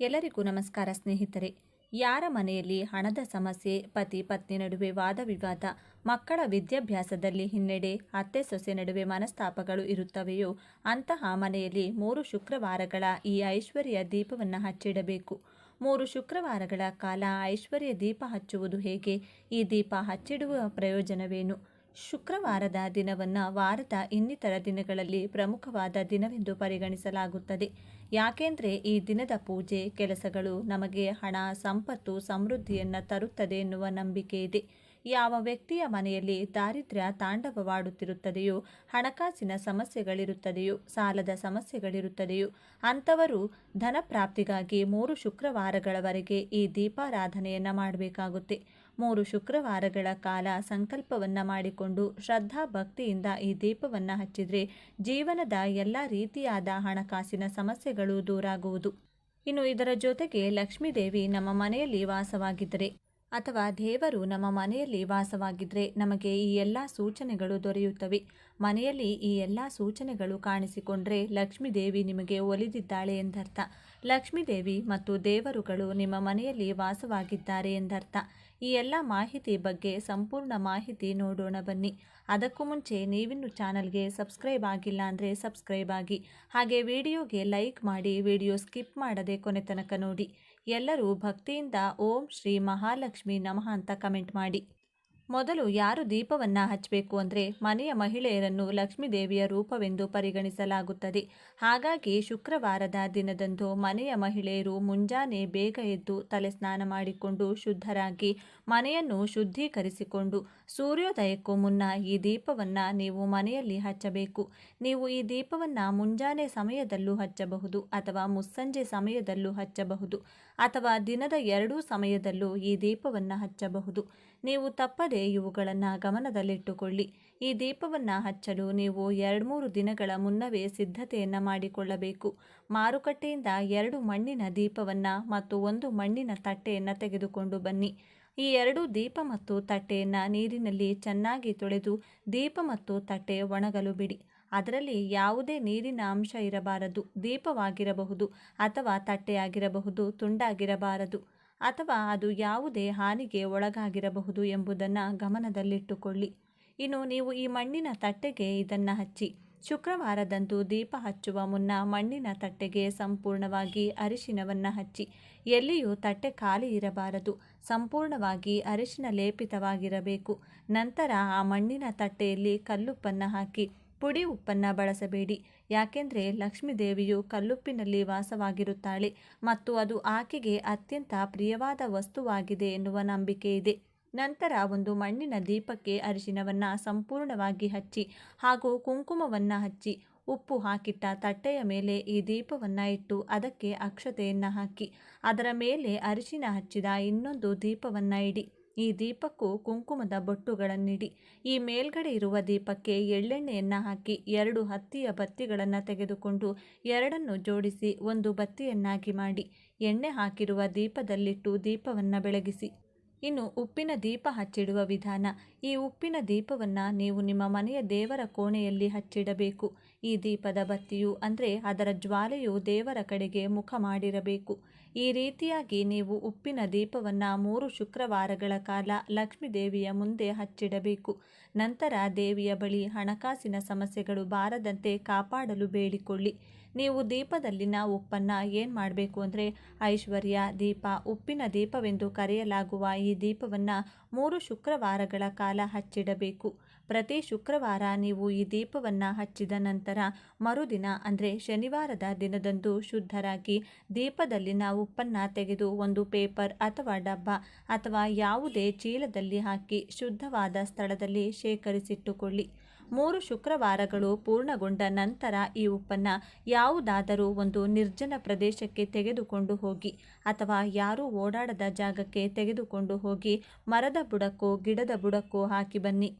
ಎಲ್ಲರಿಗೂ ನಮಸ್ಕಾರ ಸ್ನೇಹಿತರೆ. ಯಾರ ಮನೆಯಲ್ಲಿ ಹಣದ ಸಮಸ್ಯೆ, ಪತಿ ಪತ್ನಿ ನಡುವೆ ವಾದ ವಿವಾದ, ಮಕ್ಕಳ ವಿದ್ಯಾಭ್ಯಾಸದಲ್ಲಿ ಹಿನ್ನಡೆ, ಅತ್ತೆ ಸೊಸೆ ನಡುವೆ ಮನಸ್ತಾಪಗಳು ಇರುತ್ತವೆಯೋ, ಅಂತಹ ಮನೆಯಲ್ಲಿ ಮೂರು ಶುಕ್ರವಾರಗಳ ಈ ಐಶ್ವರ್ಯ ದೀಪವನ್ನು ಹಚ್ಚಿಡಬೇಕು. ಮೂರು ಶುಕ್ರವಾರಗಳ ಕಾಲ ಐಶ್ವರ್ಯ ದೀಪ ಹಚ್ಚುವುದು ಹೇಗೆ? ಈ ದೀಪ ಹಚ್ಚಿಡುವ ಪ್ರಯೋಜನವೇನು? ಶುಕ್ರವಾರದ ದಿನವನ್ನು ವಾರದ ಇನ್ನಿತರ ದಿನಗಳಲ್ಲಿ ಪ್ರಮುಖವಾದ ದಿನವೆಂದು ಪರಿಗಣಿಸಲಾಗುತ್ತದೆ. ಯಾಕೆಂದರೆ ಈ ದಿನದ ಪೂಜೆ ಕೆಲಸಗಳು ನಮಗೆ ಹಣ, ಸಂಪತ್ತು, ಸಮೃದ್ಧಿಯನ್ನು ತರುತ್ತದೆ ಎನ್ನುವ ನಂಬಿಕೆ ಇದೆ. ಯಾವ ವ್ಯಕ್ತಿಯ ಮನೆಯಲ್ಲಿ ದಾರಿದ್ರ್ಯ ತಾಂಡವವಾಡುತ್ತಿರುತ್ತದೆಯೋ, ಹಣಕಾಸಿನ ಸಮಸ್ಯೆಗಳಿರುತ್ತದೆಯೋ, ಸಾಲದ ಸಮಸ್ಯೆಗಳಿರುತ್ತದೆಯೋ, ಅಂಥವರು ಧನ ಪ್ರಾಪ್ತಿಗಾಗಿ ಮೂರು ಶುಕ್ರವಾರಗಳವರೆಗೆ ಈ ದೀಪಾರಾಧನೆಯನ್ನು ಮಾಡಬೇಕಾಗುತ್ತೆ. ಮೂರು ಶುಕ್ರವಾರಗಳ ಕಾಲ ಸಂಕಲ್ಪವನ್ನು ಮಾಡಿಕೊಂಡು ಶ್ರದ್ಧಾ ಭಕ್ತಿಯಿಂದ ಈ ದೀಪವನ್ನು ಹಚ್ಚಿದರೆ ಜೀವನದ ಎಲ್ಲ ರೀತಿಯಾದ ಹಣಕಾಸಿನ ಸಮಸ್ಯೆಗಳು ದೂರಾಗುವುದು. ಇನ್ನು ಇದರ ಜೊತೆಗೆ ಲಕ್ಷ್ಮೀದೇವಿ ನಮ್ಮ ಮನೆಯಲ್ಲಿ ವಾಸವಾಗಿದ್ದರೆ ಅಥವಾ ದೇವರು ನಮ್ಮ ಮನೆಯಲ್ಲಿ ವಾಸವಾಗಿದ್ದರೆ ನಮಗೆ ಈ ಎಲ್ಲ ಸೂಚನೆಗಳು ದೊರೆಯುತ್ತವೆ. ಮನೆಯಲ್ಲಿ ಈ ಎಲ್ಲ ಸೂಚನೆಗಳು ಕಾಣಿಸಿಕೊಂಡ್ರೆ ಲಕ್ಷ್ಮೀದೇವಿ ನಿಮಗೆ ಒಲಿದಿದ್ದಾಳೆ ಎಂದರ್ಥ. ಲಕ್ಷ್ಮೀದೇವಿ ಮತ್ತು ದೇವರುಗಳು ನಿಮ್ಮ ಮನೆಯಲ್ಲಿ ವಾಸವಾಗಿದ್ದಾರೆ ಎಂದರ್ಥ. ಈ ಎಲ್ಲ ಮಾಹಿತಿ ಬಗ್ಗೆ ಸಂಪೂರ್ಣ ಮಾಹಿತಿ ನೋಡೋಣ ಬನ್ನಿ. ಅದಕ್ಕೂ ಮುಂಚೆ ನೀವಿನ್ನು ಚಾನಲ್ಗೆ ಸಬ್ಸ್ಕ್ರೈಬ್ ಆಗಿಲ್ಲ ಅಂದರೆ ಸಬ್ಸ್ಕ್ರೈಬ್ ಆಗಿ. ಹಾಗೆ ವಿಡಿಯೋಗೆ ಲೈಕ್ ಮಾಡಿ ವಿಡಿಯೋ ಸ್ಕಿಪ್ ಮಾಡದೆ ಕೊನೆ ತನಕ ನೋಡಿ. ಎಲ್ಲರೂ ಭಕ್ತಿಯಿಂದ ಓಂ ಶ್ರೀ ಮಹಾಲಕ್ಷ್ಮಿ ನಮಃ ಅಂತ ಕಮೆಂಟ್ ಮಾಡಿ. ಮೊದಲು ಯಾರು ದೀಪವನ್ನು ಹಚ್ಚಬೇಕು ಅಂದರೆ ಮನೆಯ ಮಹಿಳೆಯರನ್ನು ಲಕ್ಷ್ಮೀದೇವಿಯ ರೂಪವೆಂದು ಪರಿಗಣಿಸಲಾಗುತ್ತದೆ. ಹಾಗಾಗಿ ಶುಕ್ರವಾರದ ದಿನದಂದು ಮನೆಯ ಮಹಿಳೆಯರು ಮುಂಜಾನೆ ಬೇಗ ಎದ್ದು ತಲೆ ಸ್ನಾನ ಮಾಡಿಕೊಂಡು ಶುದ್ಧರಾಗಿ ಮನೆಯನ್ನು ಶುದ್ಧೀಕರಿಸಿಕೊಂಡು ಸೂರ್ಯೋದಯಕ್ಕೂ ಮುನ್ನ ಈ ದೀಪವನ್ನು ನೀವು ಮನೆಯಲ್ಲಿ ಹಚ್ಚಬೇಕು. ನೀವು ಈ ದೀಪವನ್ನು ಮುಂಜಾನೆ ಸಮಯದಲ್ಲೂ ಹಚ್ಚಬಹುದು ಅಥವಾ ಮುಸ್ಸಂಜೆ ಸಮಯದಲ್ಲೂ ಹಚ್ಚಬಹುದು ಅಥವಾ ದಿನದ ಎರಡೂ ಸಮಯದಲ್ಲೂ ಈ ದೀಪವನ್ನು ಹಚ್ಚಬಹುದು. ನೀವು ತಪ್ಪದೆ ಇವುಗಳನ್ನು ಗಮನದಲ್ಲಿಟ್ಟುಕೊಳ್ಳಿ. ಈ ದೀಪವನ್ನು ಹಚ್ಚಲು ನೀವು ಎರಡು ಮೂರು ದಿನಗಳ ಮುನ್ನವೇ ಸಿದ್ಧತೆಯನ್ನು ಮಾಡಿಕೊಳ್ಳಬೇಕು. ಮಾರುಕಟ್ಟೆಯಿಂದ ಎರಡು ಮಣ್ಣಿನ ದೀಪವನ್ನು ಮತ್ತು ಒಂದು ಮಣ್ಣಿನ ತಟ್ಟೆಯನ್ನು ತೆಗೆದುಕೊಂಡು ಬನ್ನಿ. ಈ ಎರಡು ದೀಪ ಮತ್ತು ತಟ್ಟೆಯನ್ನು ನೀರಿನಲ್ಲಿ ಚೆನ್ನಾಗಿ ತೊಳೆದು ದೀಪ ಮತ್ತು ತಟ್ಟೆ ಒಣಗಲು ಬಿಡಿ. ಅದರಲ್ಲಿ ಯಾವುದೇ ನೀರಿನ ಅಂಶ ಇರಬಾರದು. ದೀಪವಾಗಿರಬಹುದು ಅಥವಾ ತಟ್ಟೆಯಾಗಿರಬಹುದು, ತುಂಡಾಗಿರಬಾರದು. ಅಥವಾ ಅದು ಯಾವುದೇ ಹಾನಿಗೆ ಒಳಗಾಗಿರಬಹುದು ಎಂಬುದನ್ನು ಗಮನದಲ್ಲಿಟ್ಟುಕೊಳ್ಳಿ. ಇನ್ನು ನೀವು ಈ ಮಣ್ಣಿನ ತಟ್ಟೆಗೆ ಇದನ್ನು ಹಚ್ಚಿ, ಶುಕ್ರವಾರದಂದು ದೀಪ ಹಚ್ಚುವ ಮುನ್ನ ಮಣ್ಣಿನ ತಟ್ಟೆಗೆ ಸಂಪೂರ್ಣವಾಗಿ ಅರಿಶಿನವನ್ನು ಹಚ್ಚಿ, ಎಲ್ಲಿಯೂ ತಟ್ಟೆ ಖಾಲಿ ಇರಬಾರದು, ಸಂಪೂರ್ಣವಾಗಿ ಅರಿಶಿನ ಲೇಪಿತವಾಗಿರಬೇಕು. ನಂತರ ಆ ಮಣ್ಣಿನ ತಟ್ಟೆಯಲ್ಲಿ ಕಲ್ಲುಪ್ಪನ್ನು ಹಾಕಿ ಪುಡಿ ಉಪ್ಪನ್ನು ಬಳಸಬೇಡಿ. ಯಾಕೆಂದರೆ ಲಕ್ಷ್ಮೀ ದೇವಿಯು ಕಲ್ಲುಪ್ಪಿನಲ್ಲಿ ವಾಸವಾಗಿರುತ್ತಾಳೆ ಮತ್ತು ಅದು ಆಕೆಗೆ ಅತ್ಯಂತ ಪ್ರಿಯವಾದ ವಸ್ತುವಾಗಿದೆ ಎನ್ನುವ ನಂಬಿಕೆ ಇದೆ. ನಂತರ ಒಂದು ಮಣ್ಣಿನ ದೀಪಕ್ಕೆ ಅರಿಶಿನವನ್ನು ಸಂಪೂರ್ಣವಾಗಿ ಹಚ್ಚಿ ಹಾಗೂ ಕುಂಕುಮವನ್ನು ಹಚ್ಚಿ ಉಪ್ಪು ಹಾಕಿಟ್ಟ ತಟ್ಟೆಯ ಮೇಲೆ ಈ ದೀಪವನ್ನು ಇಟ್ಟು ಅದಕ್ಕೆ ಅಕ್ಷತೆಯನ್ನು ಹಾಕಿ ಅದರ ಮೇಲೆ ಅರಿಶಿನ ಹಚ್ಚಿದ ಇನ್ನೊಂದು ದೀಪವನ್ನು ಇಡಿ. ಈ ದೀಪಕ್ಕೂ ಕುಂಕುಮದ ಬೊಟ್ಟುಗಳನ್ನಿಡಿ. ಈ ಮೇಲ್ಗಡೆ ಇರುವ ದೀಪಕ್ಕೆ ಎಳ್ಳೆಣ್ಣೆಯನ್ನು ಹಾಕಿ ಎರಡು ಹತ್ತಿಯ ಬತ್ತಿಗಳನ್ನು ತೆಗೆದುಕೊಂಡು ಎರಡನ್ನು ಜೋಡಿಸಿ ಒಂದು ಬತ್ತಿಯನ್ನಾಗಿ ಮಾಡಿ. ಎಣ್ಣೆ ಹಾಕಿರುವ ದೀಪದಲ್ಲಿಟ್ಟು ದೀಪವನ್ನು ಬೆಳಗಿಸಿ. ಇನ್ನು ಉಪ್ಪಿನ ದೀಪ ಹಚ್ಚಿಡುವ ವಿಧಾನ. ಈ ಉಪ್ಪಿನ ದೀಪವನ್ನು ನೀವು ನಿಮ್ಮ ಮನೆಯ ದೇವರ ಕೋಣೆಯಲ್ಲಿ ಹಚ್ಚಿಡಬೇಕು. ಈ ದೀಪದ ಬತ್ತಿಯು ಅಂದರೆ ಅದರ ಜ್ವಾಲೆಯು ದೇವರ ಕಡೆಗೆ ಮುಖ ಮಾಡಿರಬೇಕು. ಈ ರೀತಿಯಾಗಿ ನೀವು ಉಪ್ಪಿನ ದೀಪವನ್ನು ಮೂರು ಶುಕ್ರವಾರಗಳ ಕಾಲ ಲಕ್ಷ್ಮೀ ದೇವಿಯ ಮುಂದೆ ಹಚ್ಚಿಡಬೇಕು. ನಂತರ ದೇವಿಯ ಬಳಿ ಹಣಕಾಸಿನ ಸಮಸ್ಯೆಗಳು ಬಾರದಂತೆ ಕಾಪಾಡಲು ಬೇಡಿಕೊಳ್ಳಿ. ನೀವು ದೀಪದಲ್ಲಿನ ಉಪ್ಪನ್ನು ಏನು ಮಾಡಬೇಕು ಅಂದರೆ ಐಶ್ವರ್ಯ, ದೀಪ, ಉಪ್ಪಿನ ದೀಪವೆಂದು ಕರೆಯಲಾಗುವ ಈ ದೀಪವನ್ನು ಮೂರು ಶುಕ್ರವಾರಗಳ ಕಾಲ ಹಚ್ಚಿಡಬೇಕು. ಪ್ರತಿ ಶುಕ್ರವಾರ ನೀವು ಈ ದೀಪವನ್ನು ಹಚ್ಚಿದ ನಂತರ ಮರುದಿನ ಅಂದರೆ ಶನಿವಾರದ ದಿನದಂದು ಶುದ್ಧರಾಗಿ ದೀಪದಲ್ಲಿನ ಉಪ್ಪನ್ನು ತೆಗೆದು ಒಂದು ಪೇಪರ್ ಅಥವಾ ಡಬ್ಬ ಅಥವಾ ಯಾವುದೇ ಚೀಲದಲ್ಲಿ ಹಾಕಿ ಶುದ್ಧವಾದ ಸ್ಥಳದಲ್ಲಿ ಶೇಖರಿಸಿಟ್ಟುಕೊಳ್ಳಿ. ಮೂರು ಶುಕ್ರವಾರಗಳು ಪೂರ್ಣಗೊಂಡ ನಂತರ ಈ ಉಪ್ಪನ್ನು ಯಾವುದಾದರೂ ಒಂದು ನಿರ್ಜನ ಪ್ರದೇಶಕ್ಕೆ ತೆಗೆದುಕೊಂಡು ಹೋಗಿ ಅಥವಾ ಯಾರೂ ಓಡಾಡದ ಜಾಗಕ್ಕೆ ತೆಗೆದುಕೊಂಡು ಹೋಗಿ ಮರದ ಬುಡಕ್ಕೋ ಗಿಡದ ಬುಡಕ್ಕೋ ಹಾಕಿ ಬನ್ನಿ.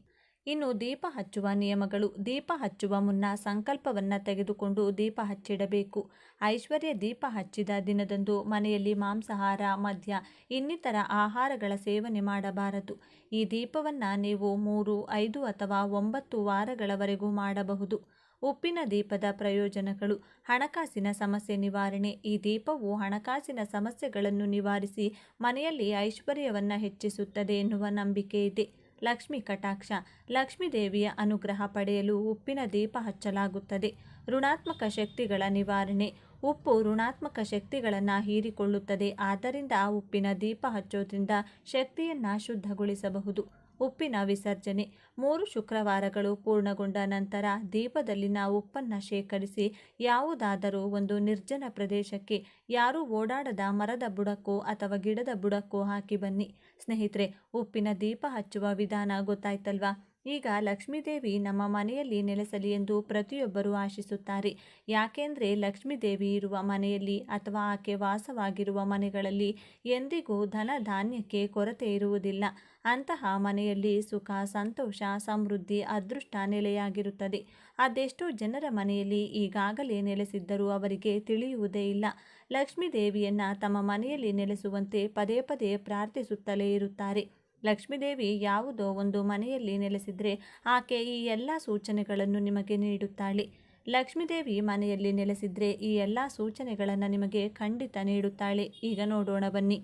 ಇನ್ನು ದೀಪ ಹಚ್ಚುವ ನಿಯಮಗಳು, ದೀಪ ಹಚ್ಚುವ ಮುನ್ನ ಸಂಕಲ್ಪವನ್ನು ತೆಗೆದುಕೊಂಡು ದೀಪ ಹಚ್ಚಿಡಬೇಕು. ಐಶ್ವರ್ಯ ದೀಪ ಹಚ್ಚಿದ ದಿನದಂದು ಮನೆಯಲ್ಲಿ ಮಾಂಸಾಹಾರ, ಮದ್ಯ, ಇನ್ನಿತರ ಆಹಾರಗಳ ಸೇವನೆ ಮಾಡಬಾರದು. ಈ ದೀಪವನ್ನು ನೀವು ಮೂರು, ಐದು ಅಥವಾ ಒಂಬತ್ತು ವಾರಗಳವರೆಗೂ ಮಾಡಬಹುದು. ಉಪ್ಪಿನ ದೀಪದ ಪ್ರಯೋಜನಗಳು, ಹಣಕಾಸಿನ ಸಮಸ್ಯೆ ನಿವಾರಣೆ. ಈ ದೀಪವು ಹಣಕಾಸಿನ ಸಮಸ್ಯೆಗಳನ್ನು ನಿವಾರಿಸಿ ಮನೆಯಲ್ಲಿ ಐಶ್ವರ್ಯವನ್ನು ಹೆಚ್ಚಿಸುತ್ತದೆ ಎನ್ನುವ ನಂಬಿಕೆ ಇದೆ. ಲಕ್ಷ್ಮಿ ಕಟಾಕ್ಷ. ಲಕ್ಷ್ಮೀ ದೇವಿಯ ಅನುಗ್ರಹ ಪಡೆಯಲು ಉಪ್ಪಿನ ದೀಪ ಹಚ್ಚಲಾಗುತ್ತದೆ. ಋಣಾತ್ಮಕ ಶಕ್ತಿಗಳ ನಿವಾರಣೆ. ಉಪ್ಪು ಋಣಾತ್ಮಕ ಶಕ್ತಿಗಳನ್ನು ಹೀರಿಕೊಳ್ಳುತ್ತದೆ. ಆದ್ದರಿಂದ ಉಪ್ಪಿನ ದೀಪ ಹಚ್ಚೋದ್ರಿಂದ ಶಕ್ತಿಯನ್ನು ಶುದ್ಧಗೊಳಿಸಬಹುದು. ಉಪ್ಪಿನ ವಿಸರ್ಜನೆ. ಮೂರು ಶುಕ್ರವಾರಗಳು ಪೂರ್ಣಗೊಂಡ ನಂತರ ದೀಪದಲ್ಲಿನ ಉಪ್ಪನ್ನು ಶೇಖರಿಸಿ ಯಾವುದಾದರೂ ಒಂದು ನಿರ್ಜನ ಪ್ರದೇಶಕ್ಕೆ, ಯಾರೂ ಓಡಾಡದ ಮರದ ಬುಡಕ್ಕೋ ಅಥವಾ ಗಿಡದ ಬುಡಕ್ಕೋ ಹಾಕಿ ಬನ್ನಿ. ಸ್ನೇಹಿತರೆ, ಉಪ್ಪಿನ ದೀಪ ಹಚ್ಚುವ ವಿಧಾನ ಗೊತ್ತಾಯ್ತಲ್ವಾ? ಈಗ ಲಕ್ಷ್ಮೀದೇವಿ ನಮ್ಮ ಮನೆಯಲ್ಲಿ ನೆಲೆಸಲಿ ಎಂದು ಪ್ರತಿಯೊಬ್ಬರೂ ಆಶಿಸುತ್ತಾರೆ. ಯಾಕೆಂದರೆ ಲಕ್ಷ್ಮೀದೇವಿ ಇರುವ ಮನೆಯಲ್ಲಿ ಅಥವಾ ಆಕೆ ವಾಸವಾಗಿರುವ ಮನೆಗಳಲ್ಲಿ ಎಂದಿಗೂ ಧನ ಧಾನ್ಯಕ್ಕೆ ಕೊರತೆ ಇರುವುದಿಲ್ಲ. ಅಂತಹ ಮನೆಯಲ್ಲಿ ಸುಖ, ಸಂತೋಷ, ಸಮೃದ್ಧಿ, ಅದೃಷ್ಟ ನೆಲೆಯಾಗಿರುತ್ತದೆ. ಅದೆಷ್ಟೋ ಜನರ ಮನೆಯಲ್ಲಿ ಈಗಾಗಲೇ ನೆಲೆಸಿದ್ದರೂ ಅವರಿಗೆ ತಿಳಿಯುವುದೇ ಇಲ್ಲ. ಲಕ್ಷ್ಮೀದೇವಿಯನ್ನು ತಮ್ಮ ಮನೆಯಲ್ಲಿ ನೆಲೆಸುವಂತೆ ಪದೇ ಪದೇ ಪ್ರಾರ್ಥಿಸುತ್ತಲೇ ಇರುತ್ತಾರೆ. ಲಕ್ಷ್ಮೀದೇವಿ ಯಾವುದೋ ಒಂದು ಮನೆಯಲ್ಲಿ ನೆಲೆಸಿದರೆ ಆಕೆ ಈ ಎಲ್ಲ ಸೂಚನೆಗಳನ್ನು ನಿಮಗೆ ನೀಡುತ್ತಾಳೆ. ಲಕ್ಷ್ಮೀದೇವಿ ಮನೆಯಲ್ಲಿ ನೆಲೆಸಿದರೆ ಈ ಎಲ್ಲ ಸೂಚನೆಗಳನ್ನು ನಿಮಗೆ ಖಂಡಿತ ನೀಡುತ್ತಾಳೆ. ಈಗ ನೋಡೋಣ ಬನ್ನಿ.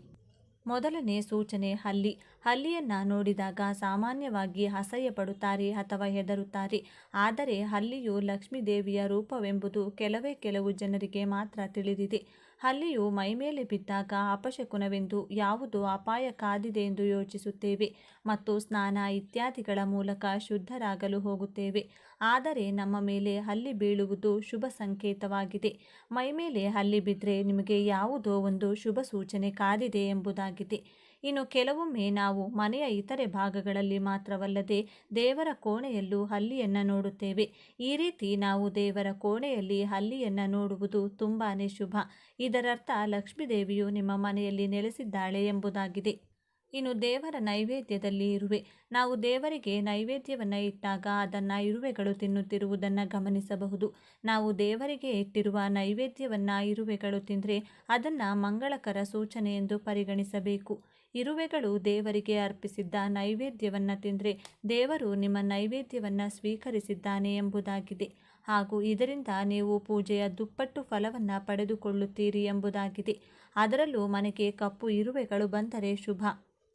ಮೊದಲನೇ ಸೂಚನೆ ಹಲ್ಲಿ. ಹಲ್ಲಿಯನ್ನು ನೋಡಿದಾಗ ಸಾಮಾನ್ಯವಾಗಿ ಅಸಹ್ಯ ಪಡುತ್ತಾರೆ ಅಥವಾ ಹೆದರುತ್ತಾರೆ. ಆದರೆ ಹಲ್ಲಿಯು ಲಕ್ಷ್ಮೀದೇವಿಯ ರೂಪವೆಂಬುದು ಕೆಲವೇ ಕೆಲವು ಜನರಿಗೆ ಮಾತ್ರ ತಿಳಿದಿದೆ. ಹಲ್ಲಿಯು ಮೈಮೇಲೆ ಬಿದ್ದಾಗ ಅಪಶಕುನವೆಂದು ಯಾವುದು ಅಪಾಯ ಕಾದಿದೆ ಎಂದು ಯೋಚಿಸುತ್ತೇವೆ ಮತ್ತು ಸ್ನಾನ ಇತ್ಯಾದಿಗಳ ಮೂಲಕ ಶುದ್ಧರಾಗಲು ಹೋಗುತ್ತೇವೆ. ಆದರೆ ನಮ್ಮ ಮೇಲೆ ಹಲ್ಲಿ ಬೀಳುವುದು ಶುಭ ಸಂಕೇತವಾಗಿದೆ. ಮೈಮೇಲೆ ಹಲ್ಲಿ ಬಿದ್ದರೆ ನಿಮಗೆ ಯಾವುದೋ ಒಂದು ಶುಭ ಸೂಚನೆ ಕಾದಿದೆ ಎಂಬುದಾಗಿದೆ. ಇನ್ನು ಕೆಲವೊಮ್ಮೆ ನಾವು ಮನೆಯ ಇತರೆ ಭಾಗಗಳಲ್ಲಿ ಮಾತ್ರವಲ್ಲದೆ ದೇವರ ಕೋಣೆಯಲ್ಲೂ ಹಲ್ಲಿಯನ್ನು ನೋಡುತ್ತೇವೆ. ಈ ರೀತಿ ನಾವು ದೇವರ ಕೋಣೆಯಲ್ಲಿ ಹಲ್ಲಿಯನ್ನು ನೋಡುವುದು ತುಂಬಾ ಶುಭ. ಇದರರ್ಥ ಲಕ್ಷ್ಮೀದೇವಿಯು ನಿಮ್ಮ ಮನೆಯಲ್ಲಿ ನೆಲೆಸಿದ್ದಾಳೆ ಎಂಬುದಾಗಿದೆ. ಇನ್ನು ದೇವರ ನೈವೇದ್ಯದಲ್ಲಿ ಇರುವೆ. ನಾವು ದೇವರಿಗೆ ನೈವೇದ್ಯವನ್ನು ಇಟ್ಟಾಗ ಅದನ್ನು ಇರುವೆಗಳು ತಿನ್ನುತ್ತಿರುವುದನ್ನು ಗಮನಿಸಬಹುದು. ನಾವು ದೇವರಿಗೆ ಇಟ್ಟಿರುವ ನೈವೇದ್ಯವನ್ನು ಇರುವೆಗಳು ತಿಂದರೆ ಅದನ್ನು ಮಂಗಳಕರ ಸೂಚನೆ ಎಂದು ಪರಿಗಣಿಸಬೇಕು. ಇರುವೆಗಳು ದೇವರಿಗೆ ಅರ್ಪಿಸಿದ್ದ ನೈವೇದ್ಯವನ್ನು ತಿಂದರೆ ದೇವರು ನಿಮ್ಮ ನೈವೇದ್ಯವನ್ನು ಸ್ವೀಕರಿಸಿದ್ದಾನೆ ಎಂಬುದಾಗಿದೆ. ಹಾಗೂ ಇದರಿಂದ ನೀವು ಪೂಜೆಯ ದುಪ್ಪಟ್ಟು ಫಲವನ್ನು ಪಡೆದುಕೊಳ್ಳುತ್ತೀರಿ ಎಂಬುದಾಗಿದೆ. ಅದರಲ್ಲೂ ಮನೆಗೆ ಕಪ್ಪು ಇರುವೆಗಳು ಬಂದರೆ ಶುಭ.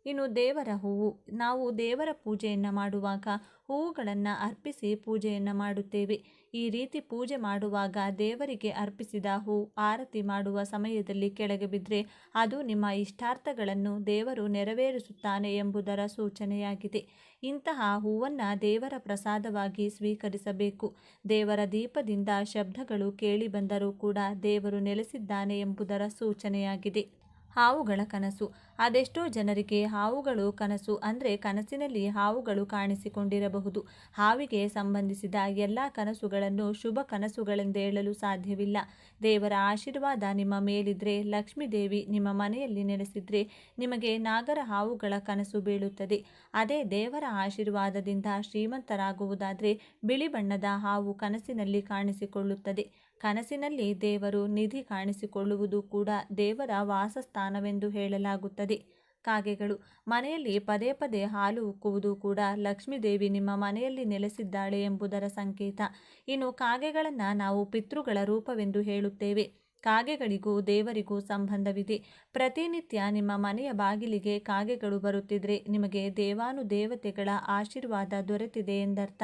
ಇನ್ನು ದೇವರ ಹೂವು. ನಾವು ದೇವರ ಪೂಜೆಯನ್ನು ಮಾಡುವಾಗ ಹೂವುಗಳನ್ನು ಅರ್ಪಿಸಿ ಪೂಜೆಯನ್ನು ಮಾಡುತ್ತೇವೆ. ಈ ರೀತಿ ಪೂಜೆ ಮಾಡುವಾಗ ದೇವರಿಗೆ ಅರ್ಪಿಸಿದ ಹೂ ಆರತಿ ಮಾಡುವ ಸಮಯದಲ್ಲಿ ಕೆಳಗೆ ಬಿದ್ದರೆ ಅದು ನಿಮ್ಮ ಇಷ್ಟಾರ್ಥಗಳನ್ನು ದೇವರು ನೆರವೇರಿಸುತ್ತಾನೆ ಎಂಬುದರ ಸೂಚನೆಯಾಗಿದೆ. ಇಂತಹ ಹೂವನ್ನು ದೇವರ ಪ್ರಸಾದವಾಗಿ ಸ್ವೀಕರಿಸಬೇಕು. ದೇವರ ದೀಪದಿಂದ ಶಬ್ದಗಳು ಕೇಳಿ ಬಂದರೂ ಕೂಡ ದೇವರು ನೆಲೆಸಿದ್ದಾನೆ ಎಂಬುದರ ಸೂಚನೆಯಾಗಿದೆ. ಹಾವುಗಳ ಕನಸು. ಅದೆಷ್ಟೋ ಜನರಿಗೆ ಹಾವುಗಳು ಕನಸು ಅಂದರೆ ಕನಸಿನಲ್ಲಿ ಹಾವುಗಳು ಕಾಣಿಸಿಕೊಂಡಿರಬಹುದು. ಹಾವಿಗೆ ಸಂಬಂಧಿಸಿದ ಎಲ್ಲ ಕನಸುಗಳನ್ನು ಶುಭ ಕನಸುಗಳೆಂದು ಹೇಳಲು ಸಾಧ್ಯವಿಲ್ಲ. ದೇವರ ಆಶೀರ್ವಾದ ನಿಮ್ಮ ಮೇಲಿದ್ರೆ, ಲಕ್ಷ್ಮೀದೇವಿ ನಿಮ್ಮ ಮನೆಯಲ್ಲಿ ನೆಲೆಸಿದ್ರೆ ನಿಮಗೆ ನಾಗರ ಹಾವುಗಳ ಕನಸು ಬೀಳುತ್ತದೆ. ಅದೇ ದೇವರ ಆಶೀರ್ವಾದದಿಂದ ಶ್ರೀಮಂತರಾಗುವುದಾದರೆ ಬಿಳಿ ಬಣ್ಣದ ಹಾವು ಕನಸಿನಲ್ಲಿ ಕಾಣಿಸಿಕೊಳ್ಳುತ್ತದೆ. ಕನಸಿನಲ್ಲಿ ದೇವರು ನಿಧಿ ಕಾಣಿಸಿಕೊಳ್ಳುವುದು ಕೂಡ ದೇವರ ವಾಸಸ್ಥಾನವೆಂದು ಹೇಳಲಾಗುತ್ತದೆ. ಕಾಗೆಗಳು ಮನೆಯಲ್ಲಿ ಪದೇ ಪದೇ ಹಾಲು ಉಕ್ಕುವುದು ಕೂಡ ಲಕ್ಷ್ಮೀದೇವಿ ನಿಮ್ಮ ಮನೆಯಲ್ಲಿ ನೆಲೆಸಿದ್ದಾಳೆ ಎಂಬುದರ ಸಂಕೇತ. ಇನ್ನು ಕಾಗೆಗಳನ್ನು ನಾವು ಪಿತೃಗಳ ರೂಪವೆಂದು ಹೇಳುತ್ತೇವೆ. ಕಾಗೆಗಳಿಗೂ ದೇವರಿಗೂ ಸಂಬಂಧವಿದೆ. ಪ್ರತಿನಿತ್ಯ ನಿಮ್ಮ ಮನೆಯ ಬಾಗಿಲಿಗೆ ಕಾಗೆಗಳು ಬರುತ್ತಿದ್ರೆ ನಿಮಗೆ ದೇವಾನುದೇವತೆಗಳ ಆಶೀರ್ವಾದ ದೊರೆತಿದೆ ಎಂದರ್ಥ.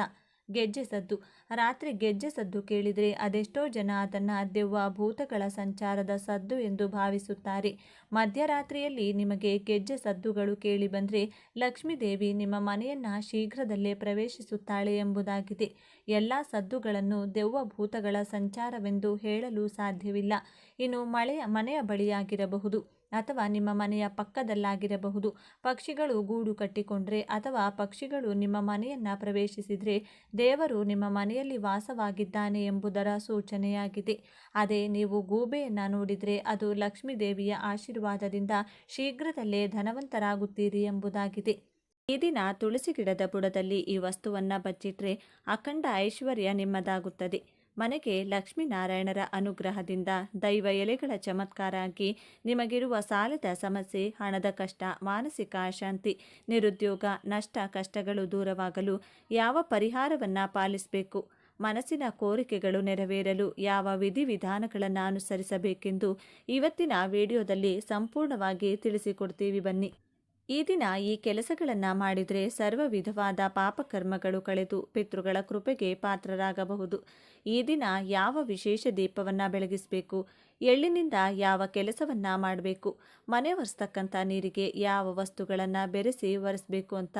ಗೆಜ್ಜೆ ಸದ್ದು ರಾತ್ರಿ ಗೆಜ್ಜೆ ಸದ್ದು ಕೇಳಿದರೆ ಅದೆಷ್ಟೋ ಜನ ಅದನ್ನು ದೆವ್ವ ಭೂತಗಳ ಸಂಚಾರದ ಸದ್ದು ಎಂದು ಭಾವಿಸುತ್ತಾರೆ. ಮಧ್ಯರಾತ್ರಿಯಲ್ಲಿ ನಿಮಗೆ ಗೆಜ್ಜೆ ಸದ್ದುಗಳು ಕೇಳಿ ಬಂದರೆ ಲಕ್ಷ್ಮೀದೇವಿ ನಿಮ್ಮ ಮನೆಯನ್ನು ಶೀಘ್ರದಲ್ಲೇ ಪ್ರವೇಶಿಸುತ್ತಾಳೆ ಎಂಬುದಾಗಿದೆ. ಎಲ್ಲ ಸದ್ದುಗಳನ್ನು ದೆವ್ವ ಭೂತಗಳ ಸಂಚಾರವೆಂದು ಹೇಳಲು ಸಾಧ್ಯವಿಲ್ಲ. ಇನ್ನು ಮಳೆಯ ಮನೆಯ ಬಳಿಯಾಗಿರಬಹುದು. ಅಥವಾ ನಿಮ್ಮ ಮನೆಯ ಪಕ್ಕದಲ್ಲಾಗಿರಬಹುದು. ಪಕ್ಷಿಗಳು ಗೂಡು ಕಟ್ಟಿಕೊಂಡ್ರೆ ಅಥವಾ ಪಕ್ಷಿಗಳು ನಿಮ್ಮ ಮನೆಯನ್ನು ಪ್ರವೇಶಿಸಿದರೆ ದೇವರು ನಿಮ್ಮ ಮನೆಯಲ್ಲಿ ವಾಸವಾಗಿದ್ದಾನೆ ಎಂಬುದರ ಸೂಚನೆಯಾಗಿದೆ. ಅದೇ ನೀವು ಗೂಬೆಯನ್ನು ನೋಡಿದರೆ ಅದು ಲಕ್ಷ್ಮೀ ದೇವಿಯ ಆಶೀರ್ವಾದದಿಂದ ಶೀಘ್ರದಲ್ಲೇ ಧನವಂತರಾಗುತ್ತೀರಿ ಎಂಬುದಾಗಿದೆ. ಈ ದಿನ ತುಳಸಿ ಗಿಡದ ಬುಡದಲ್ಲಿ ಈ ವಸ್ತುವನ್ನು ಬಚ್ಚಿಟ್ರೆ ಅಖಂಡ ಐಶ್ವರ್ಯ ನಿಮ್ಮದಾಗುತ್ತದೆ. ಮನೆಗೆ ಲಕ್ಷ್ಮೀನಾರಾಯಣರ ಅನುಗ್ರಹದಿಂದ ದೈವ ಎಲೆಗಳ ಚಮತ್ಕಾರ ಆಗಿ ನಿಮಗಿರುವ ಸಾಲದ ಸಮಸ್ಯೆ, ಹಣದ ಕಷ್ಟ, ಮಾನಸಿಕ ಅಶಾಂತಿ, ನಿರುದ್ಯೋಗ, ನಷ್ಟ, ಕಷ್ಟಗಳು ದೂರವಾಗಲು ಯಾವ ಪರಿಹಾರವನ್ನು ಪಾಲಿಸಬೇಕು? ಮನಸ್ಸಿನ ಕೋರಿಕೆಗಳು ನೆರವೇರಲು ಯಾವ ವಿಧಿವಿಧಾನಗಳನ್ನು ಅನುಸರಿಸಬೇಕೆಂದು ಇವತ್ತಿನ ವಿಡಿಯೋದಲ್ಲಿ ಸಂಪೂರ್ಣವಾಗಿ ತಿಳಿಸಿಕೊಡ್ತೀವಿ ಬನ್ನಿ. ಈ ದಿನ ಈ ಕೆಲಸಗಳನ್ನು ಮಾಡಿದರೆ ಸರ್ವ ವಿಧವಾದ ಪಾಪಕರ್ಮಗಳು ಕಳೆದು ಪಿತೃಗಳ ಕೃಪೆಗೆ ಪಾತ್ರರಾಗಬಹುದು. ಈ ದಿನ ಯಾವ ವಿಶೇಷ ದೀಪವನ್ನು ಬೆಳಗಿಸಬೇಕು? ಎಳ್ಳಿನಿಂದ ಯಾವ ಕೆಲಸವನ್ನು ಮಾಡಬೇಕು? ಮನೆ ಒರೆಸ್ತಕ್ಕಂಥ ನೀರಿಗೆ ಯಾವ ವಸ್ತುಗಳನ್ನು ಬೆರೆಸಿ ಒರೆಸಬೇಕು ಅಂತ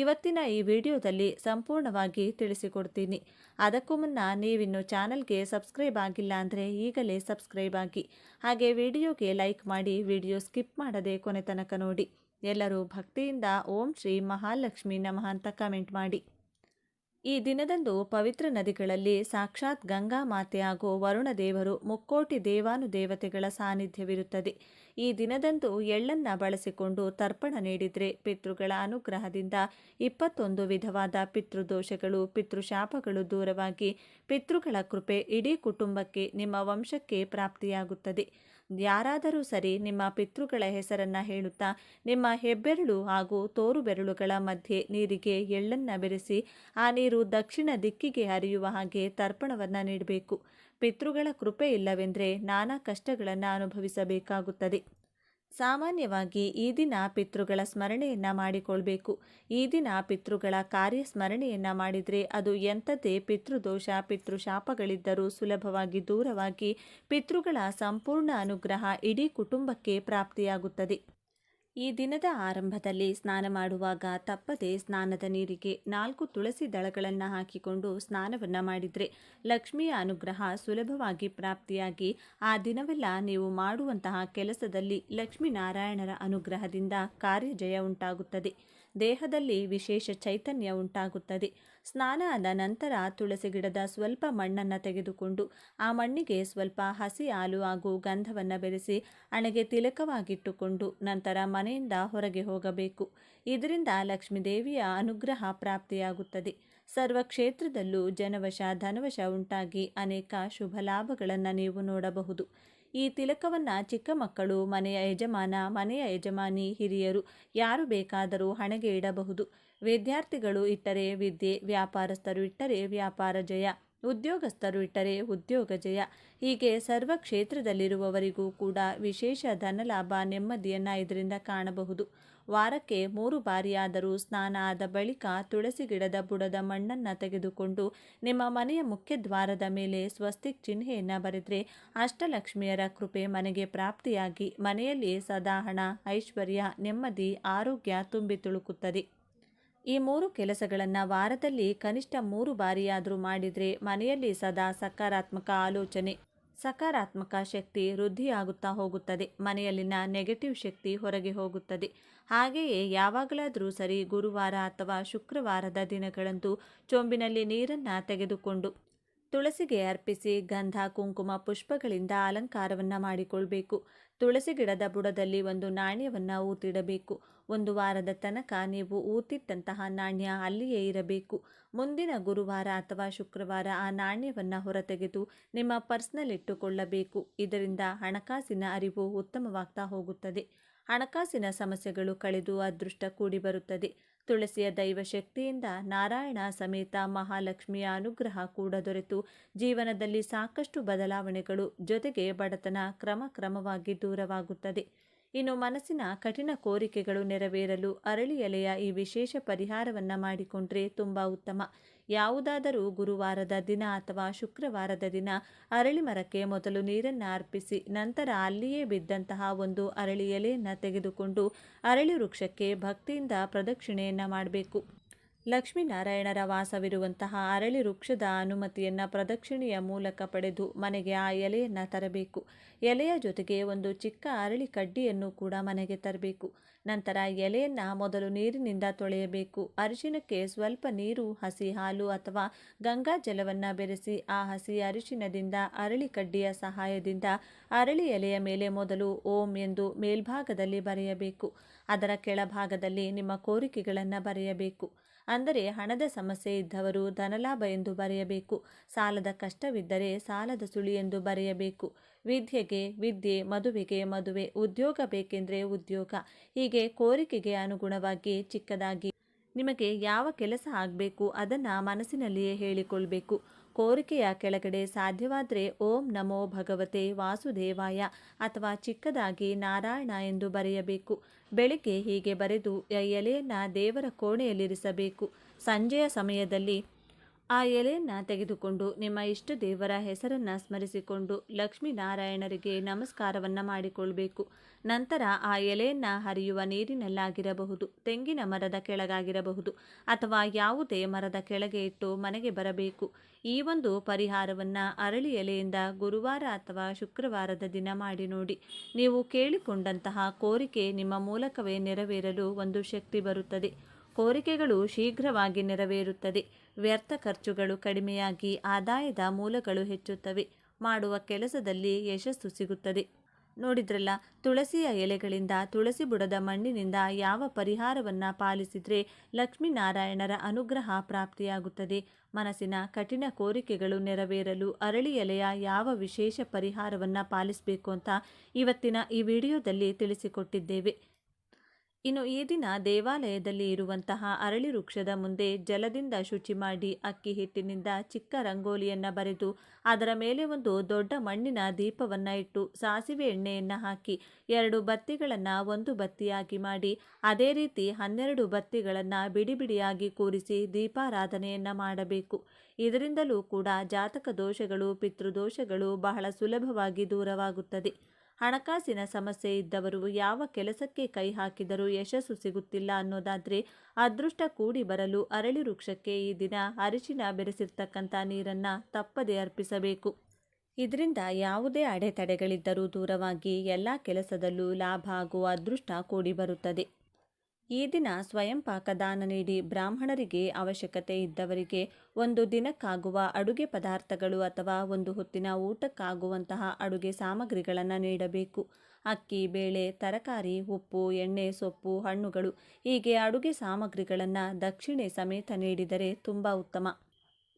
ಇವತ್ತಿನ ಈ ವಿಡಿಯೋದಲ್ಲಿ ಸಂಪೂರ್ಣವಾಗಿ ತಿಳಿಸಿಕೊಡ್ತೀನಿ. ಅದಕ್ಕೂ ಮುನ್ನ ನೀವಿನ್ನು ಚಾನಲ್ಗೆ ಸಬ್ಸ್ಕ್ರೈಬ್ ಆಗಿಲ್ಲ ಅಂದರೆ ಈಗಲೇ ಸಬ್ಸ್ಕ್ರೈಬ್ ಆಗಿ. ಹಾಗೆ ವಿಡಿಯೋಗೆ ಲೈಕ್ ಮಾಡಿ ವಿಡಿಯೋ ಸ್ಕಿಪ್ ಮಾಡದೆ ಕೊನೆ ತನಕ ನೋಡಿ. ಎಲ್ಲರೂ ಭಕ್ತಿಯಿಂದ ಓಂ ಶ್ರೀ ಮಹಾಲಕ್ಷ್ಮಿ ನಮಃ ಅಂತ ಕಮೆಂಟ್ ಮಾಡಿ. ಈ ದಿನದಂದು ಪವಿತ್ರ ನದಿಗಳಲ್ಲಿ ಸಾಕ್ಷಾತ್ ಗಂಗಾ ಮಾತೆ ಹಾಗೂ ವರುಣ ದೇವರು ಮುಕ್ಕೋಟಿ ದೇವಾನುದೇವತೆಗಳ ಸಾನ್ನಿಧ್ಯವಿರುತ್ತದೆ. ಈ ದಿನದಂದು ಎಳ್ಳನ್ನ ಬಳಸಿಕೊಂಡು ತರ್ಪಣ ನೀಡಿದರೆ ಪಿತೃಗಳ ಅನುಗ್ರಹದಿಂದ ಇಪ್ಪತ್ತೊಂದು ವಿಧವಾದ ಪಿತೃದೋಷಗಳು, ಪಿತೃಶಾಪಗಳು ದೂರವಾಗಿ ಪಿತೃಗಳ ಕೃಪೆ ಇಡೀ ಕುಟುಂಬಕ್ಕೆ ನಿಮ್ಮ ವಂಶಕ್ಕೆ ಪ್ರಾಪ್ತಿಯಾಗುತ್ತದೆ. ಯಾರಾದರೂ ಸರಿ ನಿಮ್ಮ ಪಿತೃಗಳ ಹೆಸರನ್ನ ಹೇಳುತ್ತಾ ನಿಮ್ಮ ಹೆಬ್ಬೆರಳು ಹಾಗೂ ತೋರು ಬೆರಳುಗಳ ಮಧ್ಯೆ ನೀರಿಗೆ ಎಳ್ಳನ್ನು ಬೆರೆಸಿ, ಆ ನೀರು ದಕ್ಷಿಣ ದಿಕ್ಕಿಗೆ ಹರಿಯುವ ಹಾಗೆ ತರ್ಪಣವನ್ನು ನೀಡಬೇಕು. ಪಿತೃಗಳ ಕೃಪೆ ಇಲ್ಲವೆಂದರೆ ನಾನಾ ಕಷ್ಟಗಳನ್ನು ಅನುಭವಿಸಬೇಕಾಗುತ್ತದೆ. ಸಾಮಾನ್ಯವಾಗಿ ಈ ದಿನ ಪಿತೃಗಳ ಸ್ಮರಣೆಯನ್ನು ಮಾಡಿಕೊಳ್ಬೇಕು. ಈ ದಿನ ಪಿತೃಗಳ ಕಾರ್ಯ ಸ್ಮರಣೆಯನ್ನು ಮಾಡಿದರೆ ಅದು ಎಂಥದ್ದೇ ಪಿತೃದೋಷ, ಪಿತೃಶಾಪಗಳಿದ್ದರೂ ಸುಲಭವಾಗಿ ದೂರವಾಗಿ ಪಿತೃಗಳ ಸಂಪೂರ್ಣ ಅನುಗ್ರಹ ಇಡೀ ಕುಟುಂಬಕ್ಕೆ ಪ್ರಾಪ್ತಿಯಾಗುತ್ತದೆ. ಈ ದಿನದ ಆರಂಭದಲ್ಲಿ ಸ್ನಾನ ಮಾಡುವಾಗ ತಪ್ಪದೆ ಸ್ನಾನದ ನೀರಿಗೆ ನಾಲ್ಕು ತುಳಸಿ ದಳಗಳನ್ನು ಹಾಕಿಕೊಂಡು ಸ್ನಾನವನ್ನು ಮಾಡಿದರೆ ಲಕ್ಷ್ಮಿಯ ಅನುಗ್ರಹ ಸುಲಭವಾಗಿ ಪ್ರಾಪ್ತಿಯಾಗಿ ಆ ದಿನವೆಲ್ಲ ನೀವು ಮಾಡುವಂತಹ ಕೆಲಸದಲ್ಲಿ ಲಕ್ಷ್ಮೀನಾರಾಯಣರ ಅನುಗ್ರಹದಿಂದ ಕಾರ್ಯಜಯ ಉಂಟಾಗುತ್ತದೆ. ದೇಹದಲ್ಲಿ ವಿಶೇಷ ಚೈತನ್ಯ ಉಂಟಾಗುತ್ತದೆ. ಸ್ನಾನ ಆದ ನಂತರ ತುಳಸಿ ಗಿಡದ ಸ್ವಲ್ಪ ಮಣ್ಣನ್ನು ತೆಗೆದುಕೊಂಡು ಆ ಮಣ್ಣಿಗೆ ಸ್ವಲ್ಪ ಹಸಿ ಹಾಲು ಹಾಗೂ ಗಂಧವನ್ನು ಬೆರೆಸಿ ಹಣೆಗೆ ತಿಲಕವಾಗಿಟ್ಟುಕೊಂಡು ನಂತರ ಮನೆಯಿಂದ ಹೊರಗೆ ಹೋಗಬೇಕು. ಇದರಿಂದ ಲಕ್ಷ್ಮೀದೇವಿಯ ಅನುಗ್ರಹ ಪ್ರಾಪ್ತಿಯಾಗುತ್ತದೆ. ಸರ್ವ ಕ್ಷೇತ್ರದಲ್ಲೂ ಜನವಶ ಧನವಶ ಉಂಟಾಗಿ ಅನೇಕ ಶುಭ ಲಾಭಗಳನ್ನು ನೀವು ನೋಡಬಹುದು. ಈ ತಿಲಕವನ್ನು ಚಿಕ್ಕ ಮಕ್ಕಳು, ಮನೆಯ ಯಜಮಾನ, ಮನೆಯ ಯಜಮಾನಿ, ಹಿರಿಯರು ಯಾರು ಬೇಕಾದರೂ ಹಣೆಗೆ ಇಡಬಹುದು. ವಿದ್ಯಾರ್ಥಿಗಳು ಇಟ್ಟರೆ ವಿದ್ಯೆ, ವ್ಯಾಪಾರಸ್ಥರು ಇಟ್ಟರೆ ವ್ಯಾಪಾರ ಜಯ, ಉದ್ಯೋಗಸ್ಥರು ಇಟ್ಟರೆ ಉದ್ಯೋಗ ಜಯ. ಹೀಗೆ ಸರ್ವ ಕ್ಷೇತ್ರದಲ್ಲಿರುವವರಿಗೂ ಕೂಡ ವಿಶೇಷ ಧನಲಾಭ ನೆಮ್ಮದಿಯನ್ನು ಇದರಿಂದ ಕಾಣಬಹುದು. ವಾರಕ್ಕೆ ಮೂರು ಬಾರಿಯಾದರೂ ಸ್ನಾನ ಆದ ಬಳಿಕ ತುಳಸಿ ಗಿಡದ ಬುಡದ ಮಣ್ಣನ್ನು ತೆಗೆದುಕೊಂಡು ನಿಮ್ಮ ಮನೆಯ ಮುಖ್ಯ ದ್ವಾರದ ಮೇಲೆ ಸ್ವಸ್ತಿಕ್ ಚಿಹ್ನೆಯನ್ನು ಬರೆದರೆ ಅಷ್ಟಲಕ್ಷ್ಮಿಯರ ಕೃಪೆ ಮನೆಗೆ ಪ್ರಾಪ್ತಿಯಾಗಿ ಮನೆಯಲ್ಲಿ ಸದಾ ಹಣ, ಐಶ್ವರ್ಯ, ನೆಮ್ಮದಿ, ಆರೋಗ್ಯ ತುಂಬಿ ತುಳುಕುತ್ತದೆ. ಈ ಮೂರು ಕೆಲಸಗಳನ್ನು ವಾರದಲ್ಲಿ ಕನಿಷ್ಠ ಮೂರು ಬಾರಿಯಾದರೂ ಮಾಡಿದರೆ ಮನೆಯಲ್ಲಿ ಸದಾ ಸಕಾರಾತ್ಮಕ ಆಲೋಚನೆ. ಸಕಾರಾತ್ಮಕ ಶಕ್ತಿ ವೃದ್ಧಿಯಾಗುತ್ತಾ ಹೋಗುತ್ತದೆ. ಮನೆಯಲ್ಲಿನ ನೆಗೆಟಿವ್ ಶಕ್ತಿ ಹೊರಗೆ ಹೋಗುತ್ತದೆ. ಹಾಗೆಯೇ ಯಾವಾಗಲಾದರೂ ಸರಿ ಗುರುವಾರ ಅಥವಾ ಶುಕ್ರವಾರದ ದಿನಗಳಂತೂ ಚೊಂಬಿನಲ್ಲಿ ನೀರನ್ನು ತೆಗೆದುಕೊಂಡು ತುಳಸಿಗೆ ಅರ್ಪಿಸಿ ಗಂಧ, ಕುಂಕುಮ, ಪುಷ್ಪಗಳಿಂದ ಅಲಂಕಾರವನ್ನು ಮಾಡಿಕೊಳ್ಬೇಕು. ತುಳಸಿ ಗಿಡದ ಬುಡದಲ್ಲಿ ಒಂದು ನಾಣ್ಯವನ್ನು ಊತಿಡಬೇಕು. ಒಂದು ವಾರದ ತನಕ ನೀವು ಊತಿಟ್ಟಂತಹ ನಾಣ್ಯ ಅಲ್ಲಿಯೇ ಇರಬೇಕು. ಮುಂದಿನ ಗುರುವಾರ ಅಥವಾ ಶುಕ್ರವಾರ ಆ ನಾಣ್ಯವನ್ನು ಹೊರತೆಗೆದು ನಿಮ್ಮ ಪರ್ಸ್ನಲ್ಲಿಟ್ಟುಕೊಳ್ಳಬೇಕು ಇದರಿಂದ ಹಣಕಾಸಿನ ಅರಿವು ಉತ್ತಮವಾಗ್ತಾ ಹೋಗುತ್ತದೆ. ಹಣಕಾಸಿನ ಸಮಸ್ಯೆಗಳು ಕಳೆದು ಅದೃಷ್ಟ ಕೂಡಿ ಬರುತ್ತದೆ ತುಳಸಿಯ ದೈವ ಶಕ್ತಿಯಿಂದ ನಾರಾಯಣ ಸಮೇತ ಮಹಾಲಕ್ಷ್ಮಿಯ ಅನುಗ್ರಹ ಕೂಡ ದೊರೆತು. ಜೀವನದಲ್ಲಿ ಸಾಕಷ್ಟು ಬದಲಾವಣೆಗಳು ಜೊತೆಗೆ ಬಡತನ ಕ್ರಮ ಕ್ರಮವಾಗಿ ದೂರವಾಗುತ್ತದೆ. ಇನ್ನು ಮನಸ್ಸಿನ ಕಠಿಣ ಕೋರಿಕೆಗಳು ನೆರವೇರಲು ಅರಳಿ ಎಲೆಯ ಈ ವಿಶೇಷ ಪರಿಹಾರವನ್ನು ಮಾಡಿಕೊಂಡ್ರೆ ತುಂಬ ಉತ್ತಮ. ಯಾವುದಾದರೂ ಗುರುವಾರದ ದಿನ ಅಥವಾ ಶುಕ್ರವಾರದ ದಿನ ಅರಳಿ ಮರಕ್ಕೆ ಮೊದಲು ನೀರನ್ನು ಅರ್ಪಿಸಿ ನಂತರ ಅಲ್ಲಿಯೇ ಬಿದ್ದಂತಹ ಒಂದು ಅರಳಿ ಎಲೆಯನ್ನು ತೆಗೆದುಕೊಂಡು ಅರಳಿ ವೃಕ್ಷಕ್ಕೆ ಭಕ್ತಿಯಿಂದ ಪ್ರದಕ್ಷಿಣೆಯನ್ನು ಮಾಡಬೇಕು. ಲಕ್ಷ್ಮೀನಾರಾಯಣರ ವಾಸವಿರುವಂತಹ ಅರಳಿ ವೃಕ್ಷದ ಅನುಮತಿಯನ್ನು ಪ್ರದಕ್ಷಿಣೆಯ ಮೂಲಕ ಪಡೆದು ಮನೆಗೆ ಆ ಎಲೆಯನ್ನು ತರಬೇಕು. ಎಲೆಯ ಜೊತೆಗೆ ಒಂದು ಚಿಕ್ಕ ಅರಳಿ ಕಡ್ಡಿಯನ್ನು ಕೂಡ ಮನೆಗೆ ತರಬೇಕು. ನಂತರ ಎಲೆಯನ್ನು ಮೊದಲು ನೀರಿನಿಂದ ತೊಳೆಯಬೇಕು. ಅರಿಶಿನಕ್ಕೆ ಸ್ವಲ್ಪ ನೀರು, ಹಸಿ ಹಾಲು ಅಥವಾ ಗಂಗಾ ಜಲವನ್ನು ಬೆರೆಸಿ ಆ ಹಸಿ ಅರಿಶಿನದಿಂದ ಅರಳಿ ಕಡ್ಡಿಯ ಸಹಾಯದಿಂದ ಅರಳಿ ಎಲೆಯ ಮೇಲೆ ಮೊದಲು ಓಂ ಎಂದು ಮೇಲ್ಭಾಗದಲ್ಲಿ ಬರೆಯಬೇಕು. ಅದರ ಕೆಳಭಾಗದಲ್ಲಿ ನಿಮ್ಮ ಕೋರಿಕೆಗಳನ್ನು ಬರೆಯಬೇಕು. ಅಂದರೆ ಹಣದ ಸಮಸ್ಯೆ ಇದ್ದವರು ಧನಲಾಭ ಎಂದು ಬರೆಯಬೇಕು. ಸಾಲದ ಕಷ್ಟವಿದ್ದರೆ ಸಾಲದ ಸುಳಿ ಎಂದು ಬರೆಯಬೇಕು. ವಿದ್ಯೆಗೆ ವಿದ್ಯೆ, ಮದುವೆಗೆ ಮದುವೆ, ಉದ್ಯೋಗ ಬೇಕೆಂದರೆ ಉದ್ಯೋಗ. ಹೀಗೆ ಕೋರಿಕೆಗೆ ಅನುಗುಣವಾಗಿ ಚಿಕ್ಕದಾಗಿ ನಿಮಗೆ ಯಾವ ಕೆಲಸ ಆಗಬೇಕು ಅದನ್ನು ಮನಸ್ಸಿನಲ್ಲಿಯೇ ಹೇಳಿಕೊಳ್ಬೇಕು. ಕೋರಿಕೆಯ ಕೆಳಗಡೆ ಸಾಧ್ಯವಾದರೆ ಓಂ ನಮೋ ಭಗವತೆ ವಾಸುದೇವಾಯ ಅಥವಾ ಚಿಕ್ಕದಾಗಿ ನಾರಾಯಣ ಎಂದು ಬರೆಯಬೇಕು. ಬೆಳಿಗ್ಗೆ ಹೀಗೆ ಬರೆದು ಎಲೆಯನ್ನು ದೇವರ ಕೋಣೆಯಲ್ಲಿರಿಸಬೇಕು. ಸಂಜೆಯ ಸಮಯದಲ್ಲಿ ಆ ಎಲೆಯನ್ನು ತೆಗೆದುಕೊಂಡು ನಿಮ್ಮ ಇಷ್ಟ ದೇವರ ಹೆಸರನ್ನು ಸ್ಮರಿಸಿಕೊಂಡು ಲಕ್ಷ್ಮೀನಾರಾಯಣರಿಗೆ ನಮಸ್ಕಾರವನ್ನು ಮಾಡಿಕೊಳ್ಬೇಕು. ನಂತರ ಆ ಎಲೆಯನ್ನು ಹರಿಯುವ ನೀರಿನಲ್ಲಾಗಿರಬಹುದು, ತೆಂಗಿನ ಮರದ ಕೆಳಗಾಗಿರಬಹುದು ಅಥವಾ ಯಾವುದೇ ಮರದ ಕೆಳಗೆ ಇಟ್ಟು ಮನೆಗೆ ಬರಬೇಕು. ಈ ಒಂದು ಪರಿಹಾರವನ್ನು ಅರಳಿ ಎಲೆಯಿಂದ ಗುರುವಾರ ಅಥವಾ ಶುಕ್ರವಾರದ ದಿನ ಮಾಡಿ ನೋಡಿ. ನೀವು ಕೇಳಿಕೊಂಡಂತಹ ಕೋರಿಕೆ ನಿಮ್ಮ ಮೂಲಕವೇ ನೆರವೇರಲು ಒಂದು ಶಕ್ತಿ ಬರುತ್ತದೆ. ಕೋರಿಕೆಗಳು ಶೀಘ್ರವಾಗಿ ನೆರವೇರುತ್ತದೆ. ವ್ಯರ್ಥ ಖರ್ಚುಗಳು ಕಡಿಮೆಯಾಗಿ ಆದಾಯದ ಮೂಲಗಳು ಹೆಚ್ಚುತ್ತವೆ. ಮಾಡುವ ಕೆಲಸದಲ್ಲಿ ಯಶಸ್ಸು ಸಿಗುತ್ತದೆ. ನೋಡಿದ್ರಲ್ಲ, ತುಳಸಿಯ ಎಲೆಗಳಿಂದ ತುಳಸಿ ಬುಡದ ಮಣ್ಣಿನಿಂದ ಯಾವ ಪರಿಹಾರವನ್ನು ಪಾಲಿಸಿದರೆ ಲಕ್ಷ್ಮೀನಾರಾಯಣರ ಅನುಗ್ರಹ ಪ್ರಾಪ್ತಿಯಾಗುತ್ತದೆ. ಮನಸ್ಸಿನ ಕಠಿಣ ಕೋರಿಕೆಗಳು ನೆರವೇರಲು ಅರಳಿ ಎಲೆಯ ಯಾವ ವಿಶೇಷ ಪರಿಹಾರವನ್ನು ಪಾಲಿಸಬೇಕು ಅಂತ ಇವತ್ತಿನ ಈ ವಿಡಿಯೋದಲ್ಲಿ ತಿಳಿಸಿಕೊಟ್ಟಿದ್ದೇವೆ. ಇನ್ನು ಈ ದಿನ ದೇವಾಲಯದಲ್ಲಿ ಇರುವಂತಹ ಅರಳಿ ವೃಕ್ಷದ ಮುಂದೆ ಜಲದಿಂದ ಶುಚಿ ಮಾಡಿ ಅಕ್ಕಿ ಹಿಟ್ಟಿನಿಂದ ಚಿಕ್ಕ ರಂಗೋಲಿಯನ್ನು ಬರೆದು ಅದರ ಮೇಲೆ ಒಂದು ದೊಡ್ಡ ಮಣ್ಣಿನ ದೀಪವನ್ನು ಇಟ್ಟು ಸಾಸಿವೆ ಎಣ್ಣೆಯನ್ನು ಹಾಕಿ ಎರಡು ಬತ್ತಿಗಳನ್ನು ಒಂದು ಬತ್ತಿಯಾಗಿ ಮಾಡಿ ಅದೇ ರೀತಿ ಹನ್ನೆರಡು ಬತ್ತಿಗಳನ್ನು ಬಿಡಿ ಬಿಡಿಯಾಗಿ ಕೂರಿಸಿ ದೀಪಾರಾಧನೆಯನ್ನು ಮಾಡಬೇಕು. ಇದರಿಂದಲೂ ಕೂಡ ಜಾತಕ ದೋಷಗಳು, ಪಿತೃದೋಷಗಳು ಬಹಳ ಸುಲಭವಾಗಿ ದೂರವಾಗುತ್ತದೆ. ಹಣಕಾಸಿನ ಸಮಸ್ಯೆ ಇದ್ದವರು ಯಾವ ಕೆಲಸಕ್ಕೆ ಕೈ ಹಾಕಿದರೂ ಯಶಸ್ಸು ಸಿಗುತ್ತಿಲ್ಲ ಅನ್ನೋದಾದರೆ ಅದೃಷ್ಟ ಕೂಡಿ ಬರಲು ಅರಳಿ ವೃಕ್ಷಕ್ಕೆ ಈ ದಿನ ಅರಿಶಿನ ಬೆರೆಸಿರ್ತಕ್ಕಂಥ ನೀರನ್ನು ತಪ್ಪದೆ ಅರ್ಪಿಸಬೇಕು. ಇದರಿಂದ ಯಾವುದೇ ಅಡೆತಡೆಗಳಿದ್ದರೂ ದೂರವಾಗಿ ಎಲ್ಲ ಕೆಲಸದಲ್ಲೂ ಲಾಭ ಹಾಗೂ ಅದೃಷ್ಟ ಕೂಡಿ ಬರುತ್ತದೆ. ಈ ದಿನ ಸ್ವಯಂ ಪಾಕದಾನ ನೀಡಿ ಬ್ರಾಹ್ಮಣರಿಗೆ ಅವಶ್ಯಕತೆ ಇದ್ದವರಿಗೆ ಒಂದು ದಿನಕ್ಕಾಗುವ ಅಡುಗೆ ಪದಾರ್ಥಗಳು ಅಥವಾ ಒಂದು ಹೊತ್ತಿನ ಊಟಕ್ಕಾಗುವಂತಹ ಅಡುಗೆ ಸಾಮಗ್ರಿಗಳನ್ನು ನೀಡಬೇಕು. ಅಕ್ಕಿ, ಬೇಳೆ, ತರಕಾರಿ, ಉಪ್ಪು, ಎಣ್ಣೆ, ಸೊಪ್ಪು, ಹಣ್ಣುಗಳು ಹೀಗೆ ಅಡುಗೆ ಸಾಮಗ್ರಿಗಳನ್ನು ದಕ್ಷಿಣೆ ಸಮೇತ ನೀಡಿದರೆ ತುಂಬ ಉತ್ತಮ.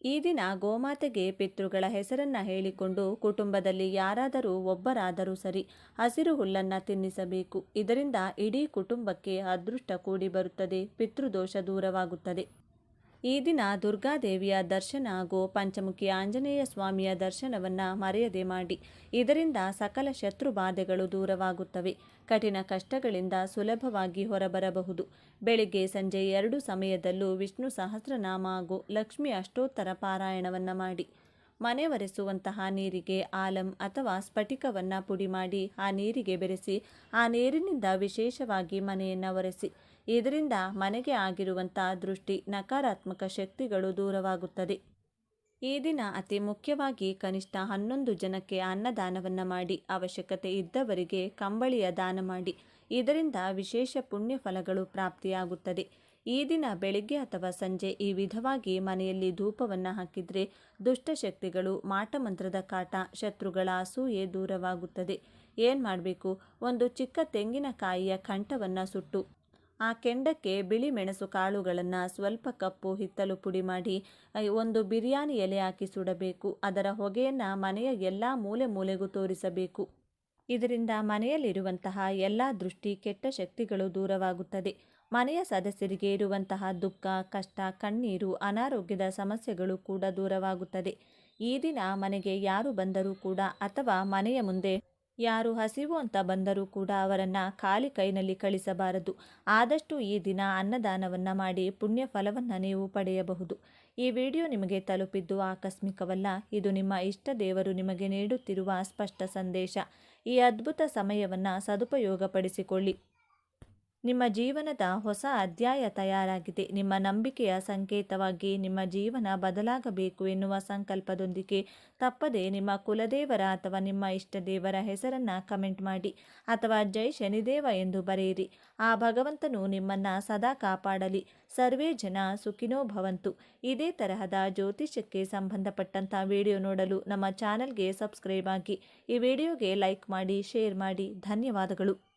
ಈ ದಿನ ಗೋಮಾತೆಗೆ ಪಿತೃಗಳ ಹೆಸರನ್ನ ಹೇಳಿಕೊಂಡು ಕುಟುಂಬದಲ್ಲಿ ಯಾರಾದರೂ ಒಬ್ಬರಾದರೂ ಸರಿ ಹಸಿರು ಹುಲ್ಲನ್ನು ತಿನ್ನಿಸಬೇಕು. ಇದರಿಂದ ಇಡೀ ಕುಟುಂಬಕ್ಕೆ ಅದೃಷ್ಟ ಕೂಡಿ ಬರುತ್ತದೆ. ಪಿತೃದೋಷ ದೂರವಾಗುತ್ತದೆ. ಈ ದಿನ ದುರ್ಗಾದೇವಿಯ ದರ್ಶನ ಹಾಗೂ ಪಂಚಮುಖಿ ಆಂಜನೇಯ ಸ್ವಾಮಿಯ ದರ್ಶನವನ್ನು ಮರೆಯದೆ ಮಾಡಿ. ಇದರಿಂದ ಸಕಲ ಶತ್ರು ಬಾಧೆಗಳು ದೂರವಾಗುತ್ತವೆ. ಕಠಿಣ ಕಷ್ಟಗಳಿಂದ ಸುಲಭವಾಗಿ ಹೊರಬರಬಹುದು. ಬೆಳಿಗ್ಗೆ ಸಂಜೆ ಎರಡು ಸಮಯದಲ್ಲೂ ವಿಷ್ಣು ಸಹಸ್ರನಾಮ ಹಾಗೂ ಲಕ್ಷ್ಮಿ ಅಷ್ಟೋತ್ತರ ಪಾರಾಯಣವನ್ನು ಮಾಡಿ. ಮನೆ ಒರೆಸುವಂತಹ ನೀರಿಗೆ ಆಲಂ ಅಥವಾ ಸ್ಫಟಿಕವನ್ನು ಪುಡಿ ಮಾಡಿ ಆ ನೀರಿಗೆ ಬೆರೆಸಿ ಆ ನೀರಿನಿಂದ ವಿಶೇಷವಾಗಿ ಮನೆಯನ್ನು ಒರೆಸಿ. ಇದರಿಂದ ಮನೆಗೆ ಆಗಿರುವಂಥ ದೃಷ್ಟಿ ನಕಾರಾತ್ಮಕ ಶಕ್ತಿಗಳು ದೂರವಾಗುತ್ತದೆ. ಈ ದಿನ ಅತಿ ಮುಖ್ಯವಾಗಿ ಕನಿಷ್ಠ ಹನ್ನೊಂದು ಜನಕ್ಕೆ ಅನ್ನದಾನವನ್ನು ಮಾಡಿ, ಅವಶ್ಯಕತೆ ಇದ್ದವರಿಗೆ ಕಂಬಳಿಯ ದಾನ ಮಾಡಿ, ಇದರಿಂದ ವಿಶೇಷ ಪುಣ್ಯ ಫಲಗಳು ಪ್ರಾಪ್ತಿಯಾಗುತ್ತದೆ. ಈ ದಿನ ಬೆಳಿಗ್ಗೆ ಅಥವಾ ಸಂಜೆ ಈ ವಿಧವಾಗಿ ಮನೆಯಲ್ಲಿ ಧೂಪವನ್ನು ಹಾಕಿದರೆ ದುಷ್ಟಶಕ್ತಿಗಳು ಮಾಟಮಂತ್ರದ ಕಾಟ, ಶತ್ರುಗಳ ಅಸೂಯೆ ದೂರವಾಗುತ್ತದೆ. ಏನು ಮಾಡಬೇಕು? ಒಂದು ಚಿಕ್ಕ ತೆಂಗಿನಕಾಯಿಯ ಕಂಠವನ್ನು ಸುಟ್ಟು ಆ ಕೆಂಡಕ್ಕೆ ಬಿಳಿ ಮೆಣಸು ಕಾಳುಗಳನ್ನು ಸ್ವಲ್ಪ ಕಪ್ಪು ಹಿತ್ತಲು ಪುಡಿ ಮಾಡಿ ಒಂದು ಬಿರಿಯಾನಿ ಎಲೆ ಹಾಕಿ ಸುಡಬೇಕು. ಅದರ ಹೊಗೆಯನ್ನು ಮನೆಯ ಎಲ್ಲ ಮೂಲೆ ಮೂಲೆಗೂ ತೋರಿಸಬೇಕು. ಇದರಿಂದ ಮನೆಯಲ್ಲಿರುವಂತಹ ಎಲ್ಲ ದೃಷ್ಟಿ ಕೆಟ್ಟ ಶಕ್ತಿಗಳು ದೂರವಾಗುತ್ತದೆ. ಮನೆಯ ಸದಸ್ಯರಿಗೆ ಇರುವಂತಹ ದುಃಖ, ಕಷ್ಟ, ಕಣ್ಣೀರು, ಅನಾರೋಗ್ಯದ ಸಮಸ್ಯೆಗಳು ಕೂಡ ದೂರವಾಗುತ್ತದೆ. ಈ ದಿನ ಮನೆಗೆ ಯಾರು ಬಂದರೂ ಕೂಡ ಅಥವಾ ಮನೆಯ ಮುಂದೆ ಯಾರು ಹಸಿವು ಅಂತ ಬಂದರೂ ಕೂಡ ಅವರನ್ನು ಖಾಲಿ ಕೈನಲ್ಲಿ ಕಳಿಸಬಾರದು. ಆದಷ್ಟು ಈ ದಿನ ಅನ್ನದಾನವನ್ನು ಮಾಡಿ ಪುಣ್ಯ ಫಲವನ್ನು ನೀವು ಪಡೆಯಬಹುದು. ಈ ವಿಡಿಯೋ ನಿಮಗೆ ತಲುಪಿದ್ದು ಆಕಸ್ಮಿಕವಲ್ಲ, ಇದು ನಿಮ್ಮ ಇಷ್ಟ ದೇವರು ನಿಮಗೆ ನೀಡುತ್ತಿರುವ ಸ್ಪಷ್ಟ ಸಂದೇಶ. ಈ ಅದ್ಭುತ ಸಮಯವನ್ನು ಸದುಪಯೋಗಪಡಿಸಿಕೊಳ್ಳಿ. ನಿಮ್ಮ ಜೀವನದ ಹೊಸ ಅಧ್ಯಾಯ ತಯಾರಾಗಿದೆ. ನಿಮ್ಮ ನಂಬಿಕೆಯ ಸಂಕೇತವಾಗಿ ನಿಮ್ಮ ಜೀವನ ಬದಲಾಗಬೇಕು ಎನ್ನುವ ಸಂಕಲ್ಪದೊಂದಿಗೆ ತಪ್ಪದೆ ನಿಮ್ಮ ಕುಲದೇವರ ಅಥವಾ ನಿಮ್ಮ ಇಷ್ಟ ದೇವರ ಹೆಸರನ್ನು ಕಮೆಂಟ್ ಮಾಡಿ ಅಥವಾ ಜೈ ಶನಿದೇವ ಎಂದು ಬರೆಯಿರಿ. ಆ ಭಗವಂತನು ನಿಮ್ಮನ್ನು ಸದಾ ಕಾಪಾಡಲಿ. ಸರ್ವೇ ಜನ ಸುಖಿನೋ ಭವಂತು. ಇದೇ ತರಹದ ಜ್ಯೋತಿಷ್ಯಕ್ಕೆ ಸಂಬಂಧಪಟ್ಟಂಥ ವಿಡಿಯೋ ನೋಡಲು ನಮ್ಮ ಚಾನಲ್ಗೆ ಸಬ್ಸ್ಕ್ರೈಬ್ ಆಗಿ ಈ ವಿಡಿಯೋಗೆ ಲೈಕ್ ಮಾಡಿ, ಶೇರ್ ಮಾಡಿ. ಧನ್ಯವಾದಗಳು.